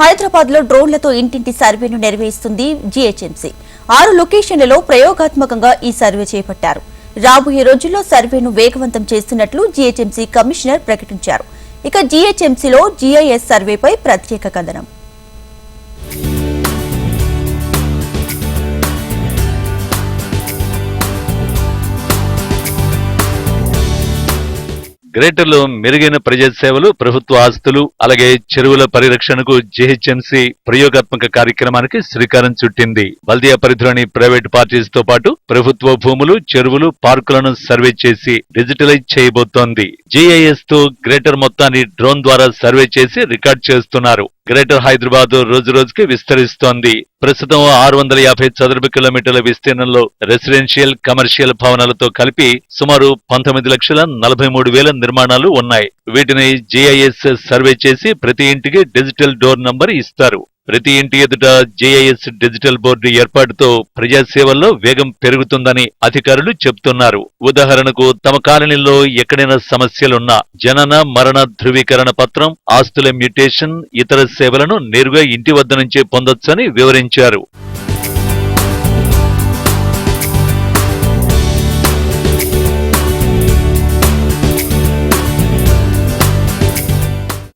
హైదరాబాద్లో డ్రోన్లతో ఇంటింటి సర్వేను నిర్వహిస్తుంది జీహెచ్ఎంసీ. ఆరు లొకేషన్లలో ప్రయోగాత్మకంగా ఈ సర్వే చేపట్టారు. రాబోయే రోజుల్లో సర్వేను వేగవంతం చేస్తున్నట్లు జీహెచ్ఎంసీ కమిషనర్ ప్రకటించారు. ఇక జీహెచ్ఎంసీలో జీఐఎస్ సర్వేపై ప్రత్యేక కథనం. గ్రేటర్లో మెరుగైన ప్రజా సేవలు ప్రభుత్వ ఆస్తులు అలాగే చెరువుల పరిరక్షణకు జీహెచ్ఎంసీ ప్రయోగాత్మక కార్యక్రమానికి శ్రీకారం చుట్టింది. బల్దియా పరిధిలోని ప్రైవేట్ పార్టీస్తో పాటు ప్రభుత్వ భూములు చెరువులు పార్కులను సర్వే చేసి డిజిటలైజ్ చేయబోతోంది. జీఐఎస్తో గ్రేటర్ మొత్తాన్ని డ్రోన్ ద్వారా సర్వే చేసి రికార్డ్ చేస్తున్నారు. గ్రేటర్ హైదరాబాద్ రోజు రోజుకి విస్తరిస్తోంది. ప్రస్తుతం ఆరు వందల యాభై చదరపు కిలోమీటర్ల విస్తీర్ణంలో రెసిడెన్షియల్ కమర్షియల్ భవనాలతో కలిపి సుమారు పంతొమ్మిది లక్షల నలభై మూడు వేల నిర్మాణాలు ఉన్నాయి. వీటిని జీఐఎస్ సర్వే చేసి ప్రతి ఇంటికి డిజిటల్ డోర్ నంబర్ ఇస్తారు. ప్రతి ఇంటి ఎదుట జేఐఎస్ డిజిటల్ బోర్డు ఏర్పాటుతో ప్రజాసేవల్లో వేగం పెరుగుతుందని అధికారులు చెబుతున్నారు. ఉదాహరణకు తమ కాలనీలో ఎక్కడైనా సమస్యలున్నా జనన మరణ ధృవీకరణ పత్రం ఆస్తుల మ్యూటేషన్ ఇతర సేవలను నేరుగా ఇంటి వద్ద నుంచే పొందొచ్చని వివరించారు.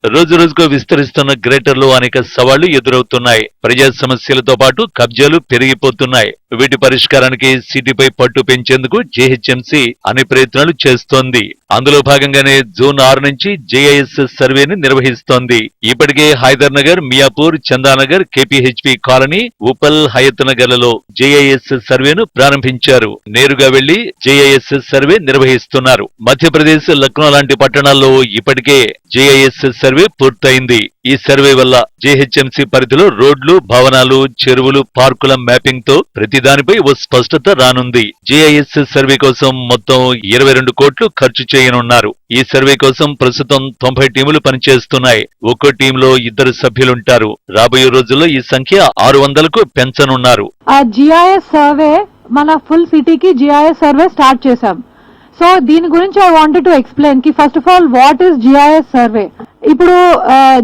రోజు రోజుకు విస్తరిస్తున్న గ్రేటర్లో అనేక సవాళ్ళు ఎదురవుతున్నాయి. ప్రజా సమస్యలతో పాటు కబ్జాలు పెరిగిపోతున్నాయి. వీటి పరిష్కారానికి సిటీపై పట్టు పెంచేందుకు జేహెచ్ఎంసీ అన్ని ప్రయత్నాలు చేస్తోంది. అందులో భాగంగానే జూన్ ఆరు నుంచి జేఐఎస్ సర్వేని నిర్వహిస్తోంది. ఇప్పటికే హైదర్ నగర్ మియాపూర్ చందానగర్ కేపీహెచ్పి కాలనీ ఉపల్ హయత్ నగర్లలో జేఐఎస్ సర్వేను ప్రారంభించారు. నేరుగా వెళ్ళి జేఐఎస్ సర్వే నిర్వహిస్తున్నారు. మధ్యప్రదేశ్ లక్నో లాంటి పట్టణాల్లో ఇప్పటికే జేఐఎస్ సర్వే పూర్తయింది. ఈ సర్వే వల్ల జీహెచ్ఎంసీ పరిధిలో రోడ్లు భవనాలు చెరువులు పార్కుల మ్యాపింగ్తో ప్రతిదానిపై ఓ స్పష్టత రానుంది. జేఐఎస్ సర్వే కోసం మొత్తం ఇరవై రెండు కోట్లు ఖర్చు చేయనున్నారు. ఈ సర్వే కోసం ప్రస్తుతం తొంభై టీములు పనిచేస్తున్నాయి. ఒక్కో టీంలో ఇద్దరు సభ్యులుంటారు. రాబోయే రోజుల్లో ఈ సంఖ్య ఆరు వందలకు పెంచనున్నారు. ఆ జిఐఎస్ సర్వే మన ఫుల్ సిటీకి జిఐఎస్ సర్వే స్టార్ట్ చేశాం. సో దీని గురించి I wanted to ఎక్స్ప్లెయిన్కి first of all what is GIS survey? ఇప్పుడు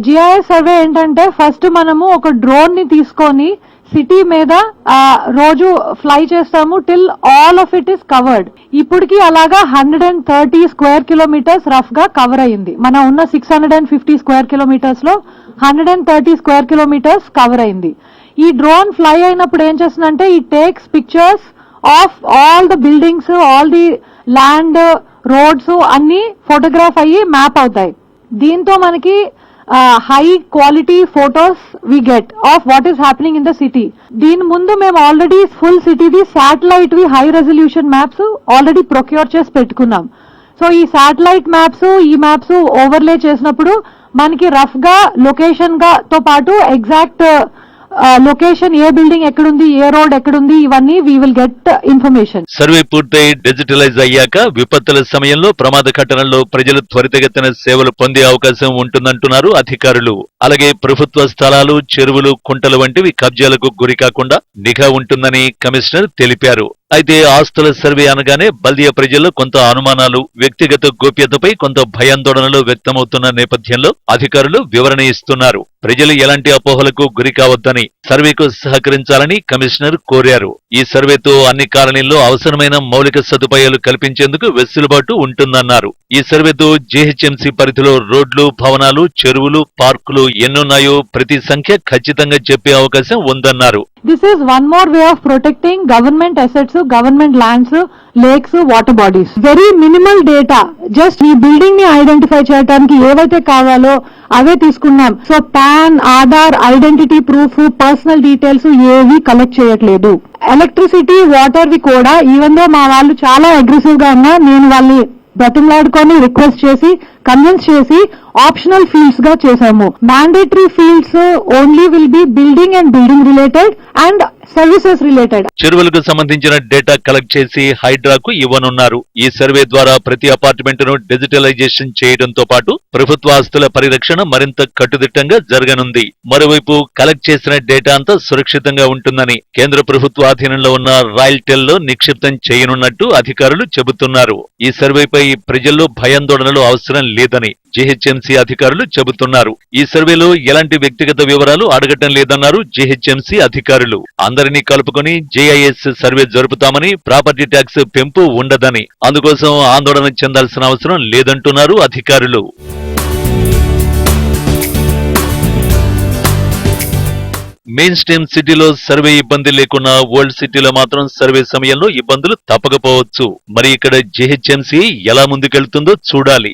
జిఐఎస్ సర్వే ఏంటంటే ఫస్ట్ మనము ఒక డ్రోన్ని తీసుకొని సిటీ మీద రోజు ఫ్లై చేస్తాము till all of it is covered ఇప్పటికి అలాగా hundred and thirty square kilometres రఫ్గా కవర్ అయింది. మన ఉన్న six hundred and fifty square కిలోమీటర్స్లో hundred and thirty square kilometres cover అయింది. ఈ డ్రోన్ ఫ్లై అయినప్పుడు ఏం చేస్తుందంటే ఈ takes pictures of all the buildings all the land roads అన్ని ఫోటోగ్రాఫ్ అయ్యి మ్యాప్ అవుతాయి. దీంతో మనకి high quality photos we get of what is happening in the city దీని ముందు మేము already full సిటీది satellite we high resolution maps already procure చేసి పెట్టుకున్నాం. సో ఈ శాటిలైట్ మ్యాప్స్ ఈ మ్యాప్స్ ఓవర్లే చేసినప్పుడు మనకి రఫ్గా లొకేషన్గా తో పాటు ఎగ్జాక్ట్ లొకేషన్ ఏ బిల్డింగ్ ఎక్కడుంది ఏ రోడ్ ఎక్కడుంది ఇవన్నీ we will get information survey పూర్తయి డిజిటలైజ్ అయ్యాక విపత్తుల సమయంలో ప్రమాద ఘటనల్లో ప్రజలు త్వరితగతిన సేవలు పొందే అవకాశం ఉంటుందంటున్నారు అధికారులు. అలాగే ప్రభుత్వ స్థలాలు చెరువులు కుంటలు వంటివి కబ్జాలకు గురి కాకుండా నిఘా ఉంటుందని కమిషనర్ తెలిపారు. అయితే ఆస్తుల సర్వే అనగానే బల్దియా ప్రజల్లో కొంత అనుమానాలు వ్యక్తిగత గోప్యతపై కొంత భయాందోళనలు వ్యక్తమవుతున్న నేపథ్యంలో అధికారులు వివరణ ఇస్తున్నారు. ప్రజలు ఎలాంటి అపోహలకు గురి కావద్దని సర్వేకు సహకరించాలని కమిషనర్ కోరారు. ఈ సర్వేతో అన్ని కాలనీల్లో అవసరమైన మౌలిక సదుపాయాలు కల్పించేందుకు వెసులుబాటు ఉంటుందన్నారు. ఈ సర్వేతో జీహెచ్ఎంసీ పరిధిలో రోడ్లు భవనాలు చెరువులు పార్కులు ఎన్నున్నాయో ప్రతి సంఖ్య ఖచ్చితంగా చెప్పే అవకాశం ఉందన్నారు. This is one more way of protecting government assets government lands lakes water bodies very minimal data just ఈ బిల్డింగ్ని ఐడెంటిఫై చేయడానికి ఏవైతే కావాలో అవే తీసుకున్నాం. So PAN Aadhaar identity proof personal details ఏవి కలెక్ట్ చేయట్లేదు. ఎలక్ట్రిసిటీ వాటర్ వి కూడా ఈవెన్ దో మా వాళ్ళు చాలా అగ్రెసివ్గా ఉన్నా నేను వాళ్ళని బ్రతిమలాడుకొని రిక్వెస్ట్ చేసి కన్విన్స్ చేసి ఆప్షనల్ ఫీల్డ్స్గా చేశాము. Mandatory fields only will be building and building related and services related. చెరువులకు సంబంధించిన డేటా కలెక్ట్ చేసి హైడ్రాకు ఇవ్వనున్నారు. ఈ సర్వే ద్వారా ప్రతి అపార్ట్మెంట్ను డిజిటలైజేషన్ చేయడంతో పాటు ప్రభుత్వ ఆస్తుల పరిరక్షణ మరింత కట్టుదిట్టంగా జరగనుంది. మరోవైపు కలెక్ట్ చేసిన డేటా అంతా సురక్షితంగా ఉంటుందని కేంద్ర ప్రభుత్వ ఆధీనంలో ఉన్న రాయల్టెల్లో నిక్షిప్తం చేయనున్నట్టు అధికారులు చెబుతున్నారు. ఈ సర్వేపై ప్రజల్లో భయాందోళనలు అవసరం లేదని జీహెచ్ఎంసీ అధికారులు చెబుతున్నారు. ఈ సర్వేలో ఎలాంటి వ్యక్తిగత వివరాలు అడగటం లేదన్నారు జీహెచ్ఎంసీ అధికారులు. అందరినీ కలుపుకొని జేఐఎస్ సర్వే జరుపుతామని ప్రాపర్టీ ట్యాక్స్ పెంపు ఉండదని. అందుకోసం ఆందోళన చెందాల్సిన అవసరం లేదంటున్నారు అధికారులు. మెయిన్ స్ట్రీమ్ సిటీలో సర్వే ఇబ్బంది లేకున్నా ఓల్డ్ సిటీలో మాత్రం సర్వే సమయంలో ఇబ్బందులు తప్పకపోవచ్చు. మరి ఇక్కడ జీహెచ్ఎంసీ ఎలా ముందుకెళ్తుందో చూడాలి.